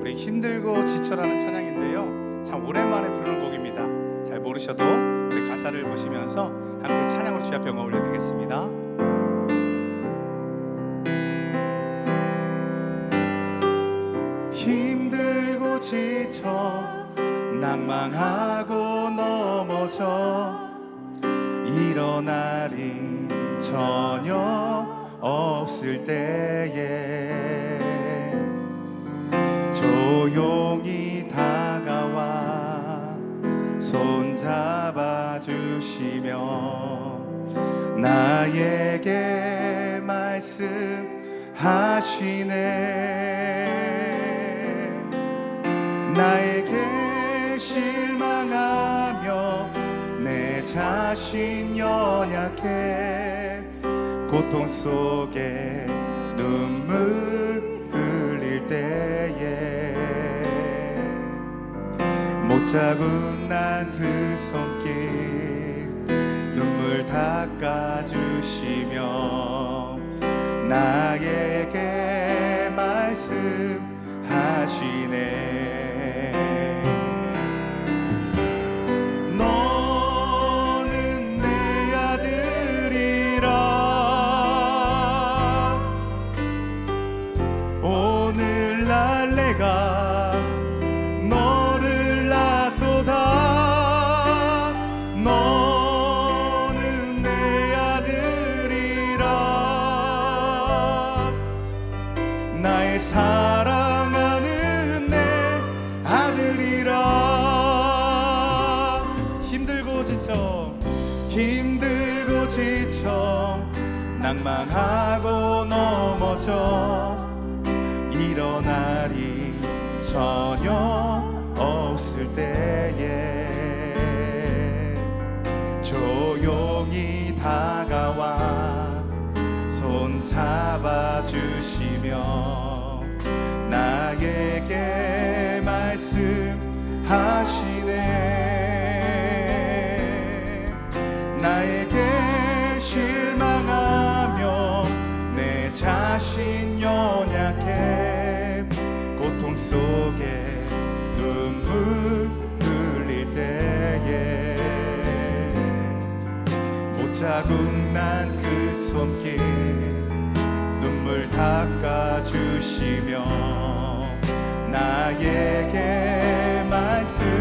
우리 힘들고 지쳐라는 찬양인데요. 참 오랜만에 부르는 곡입니다. 잘 모르셔도 우리 가사를 보시면서 함께 찬양으로 주의 앞에 영광 올려드리겠습니다. 힘들고 지쳐 낭망하고 넘어져 일어나리 전혀 없을 때에 조용히 다가와 손잡아 주시며 나에게 말씀하시네. 나에게 실망하며 내 자신 연약해 고통 속에 눈물 흘릴 때 못 잡은 난 그 손길 눈물 닦아주시며 나에게 말씀하시네 힘들고 지쳐 낭만하고 넘어져 일어나리 전혀 없을 때에 조용히 다가와 손 잡아주시며 나에게 자신 연약해. 고통 속에 눈물 흘릴 때에. 못 잡은 난그 손길 눈물 닦아주시며 나에게 말씀하시네.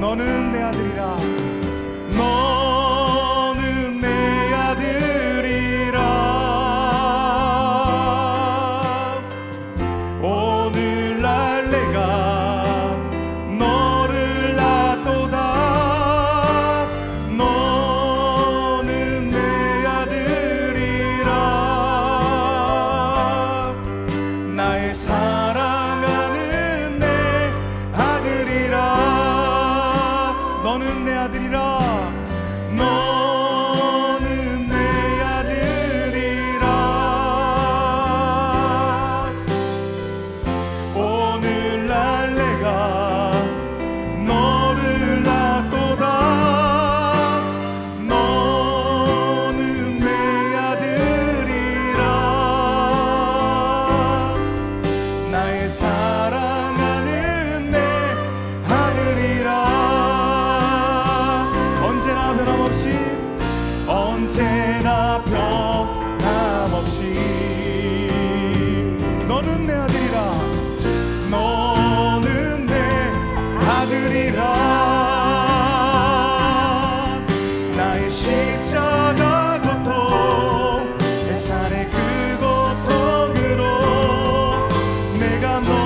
너는 내 아들이라 내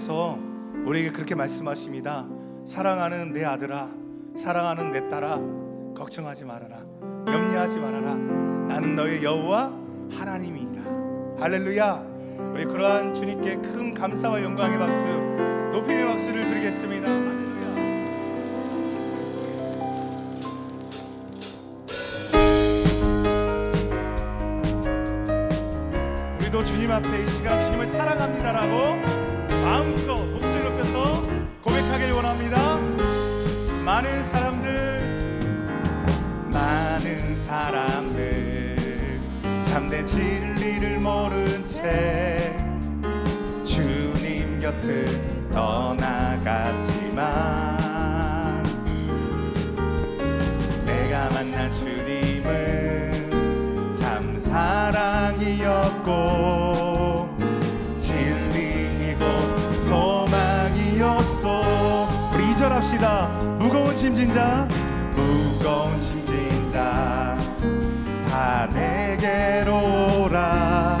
주님께서 우리에게 그렇게 말씀하십니다. 사랑하는 내 아들아 사랑하는 내 딸아 걱정하지 말아라. 염려하지 말아라. 나는 너의 여호와 하나님이라. 할렐루야. 우리 그러한 주님께 큰 감사와 영광의 박수 높임의 박수를 드리겠습니다. 우리도 주님 앞에 이 시간 주님을 사랑합니다라고 마음껏 목소리 높여서 고백하길 원합니다. 많은 사람들, 많은 사람들 참된 진리를 모른 채 주님 곁을 떠나 짐진자 무거운 짐진자 다 내게로 오라.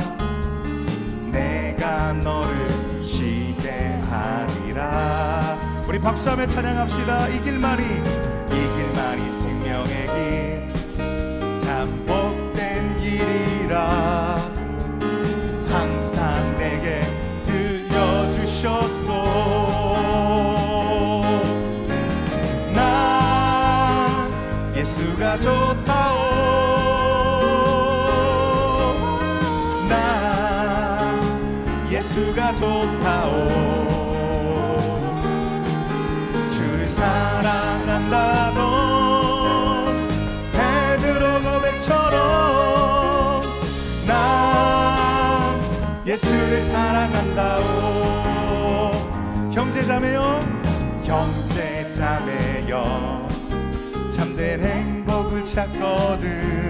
내가 너를 쉬게 하리라. 우리 박수 하며 찬양합시다. 이 길만이 이 길만이 생명의 길 참 복된 길이라 주를 사랑한다던 베드로 고백처럼 나 예수를 사랑한다오. 형제자매요 형제자매요 참된 행복을 찾거든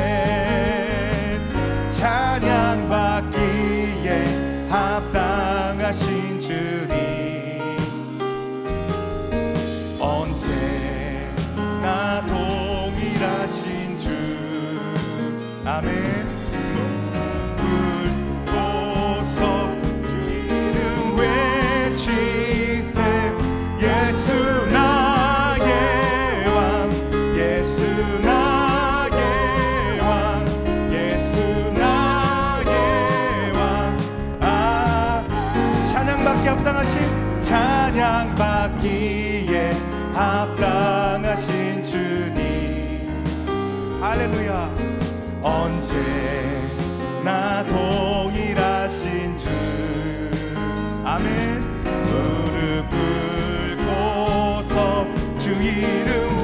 나 동일하신 주. 아멘. 무릎 꿇고서 주 이름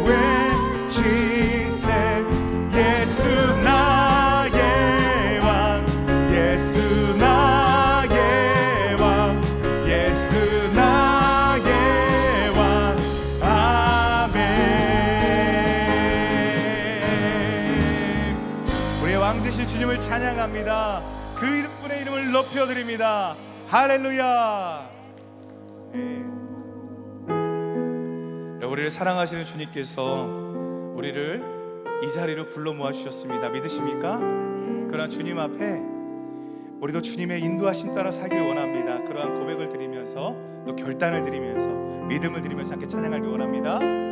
주님을 찬양합니다. 그 이름분의 이름을 높여 드립니다. 할렐루야. 예. 우리를 사랑하시는 주님께서 우리를 이 자리로 불러 모아 주셨습니다. 믿으십니까? 그러나 주님 앞에 우리도 주님의 인도하심 따라 살길 원합니다. 그러한 고백을 드리면서 또 결단을 드리면서 믿음을 드리면서 함께 찬양하길 원합니다.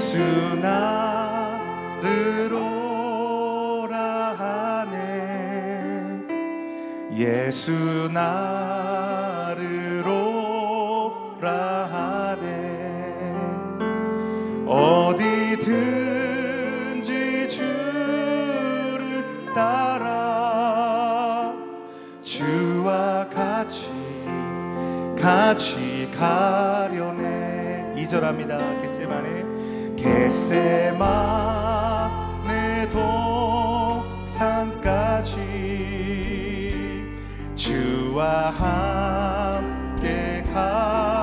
예수 나를 오라 하네. 예수 나를 오라 하네. 어디든지 주를 따라 주와 같이 같이 가려네. 이절합니다. 겟세마네 겟세마네 동산까지 주와 함께 가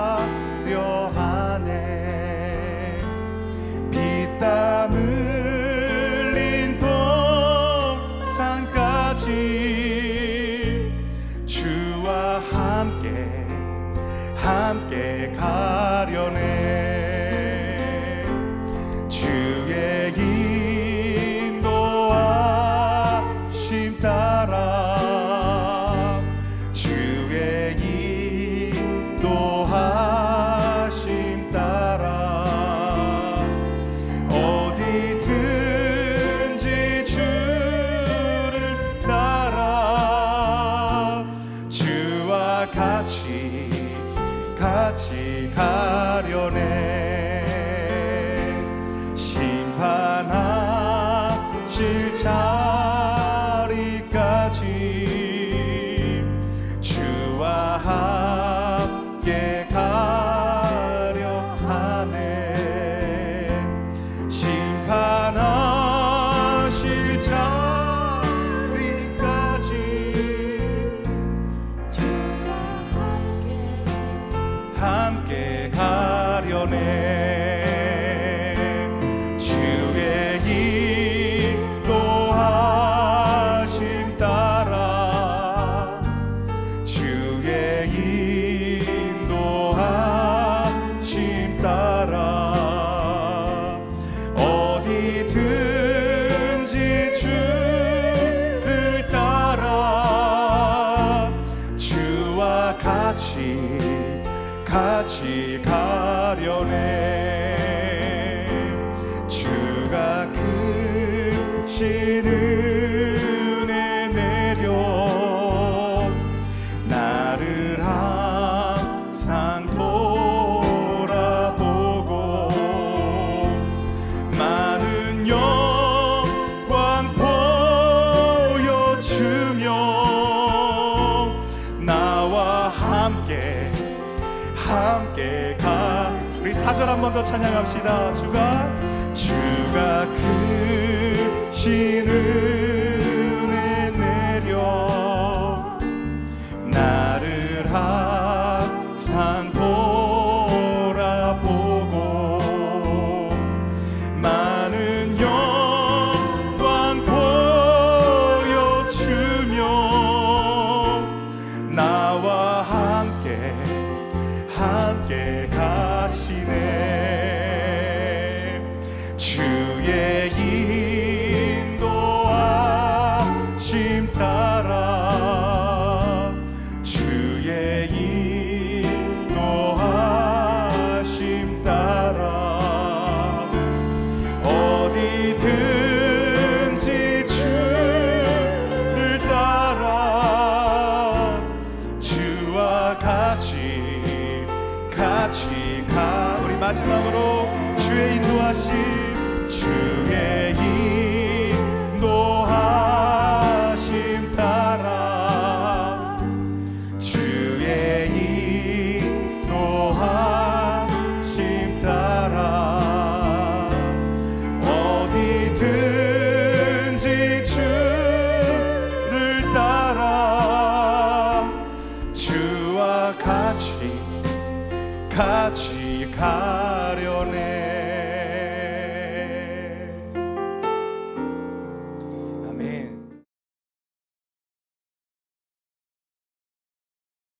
4절 한 번 더 찬양합시다. 주가 주가 그 크시는